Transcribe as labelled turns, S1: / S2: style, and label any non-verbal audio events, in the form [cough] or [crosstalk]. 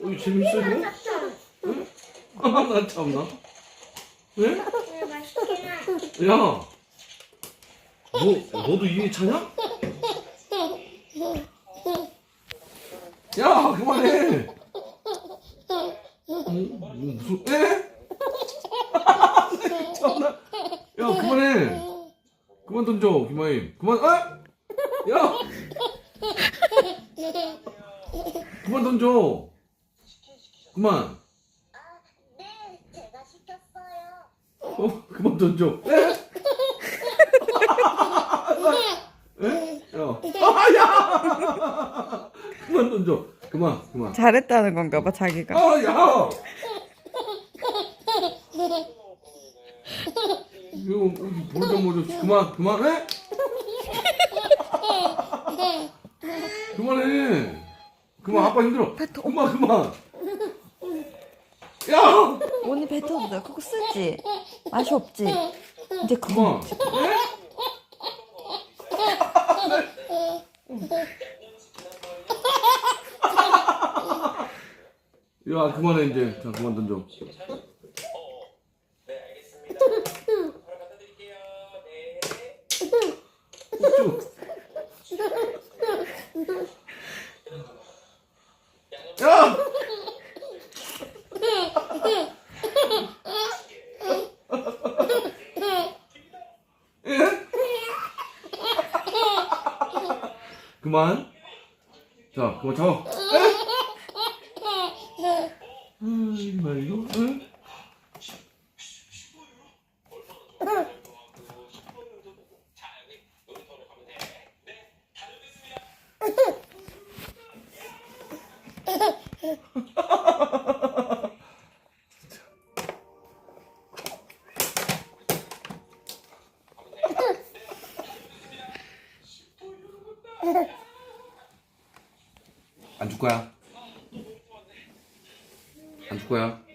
S1: 어, 재밌어 이거? 응? 아, 나 참나.
S2: 해.
S1: 야, 너 너도 이해 차냐? 야, 그만해. 어, 뭐 무슨? 에? [laughs] 참나. 야, 그만해. 그만 던져, 김아임. 그만. 아! 야, [laughs] 그만 던져. 그만.
S2: 아, 네, 제가 시켰어요.
S1: 어, 그만 던져. 에? [laughs] 에? 야. 아, 야! [laughs] 그만 던져. 그만, 그만.
S3: 잘했다는 건가 봐 자기가.
S1: 아, 야! 이거 볼좀 보죠. 그만, 그만해? [laughs] 그만해. 그만, 아빠 힘들어. 그만, 그만. 야!
S3: 오늘 뱉어도 돼. 그거 쓰지. 맛이 없지. 이제
S1: 그만. 에? 야, 그만해, 이제. 자, 그만 던져. 쭉. 야! 그만. 자, 그만 잡아. 음, 말고, 응? 안 줄 거야. 안 줄 거야. 야!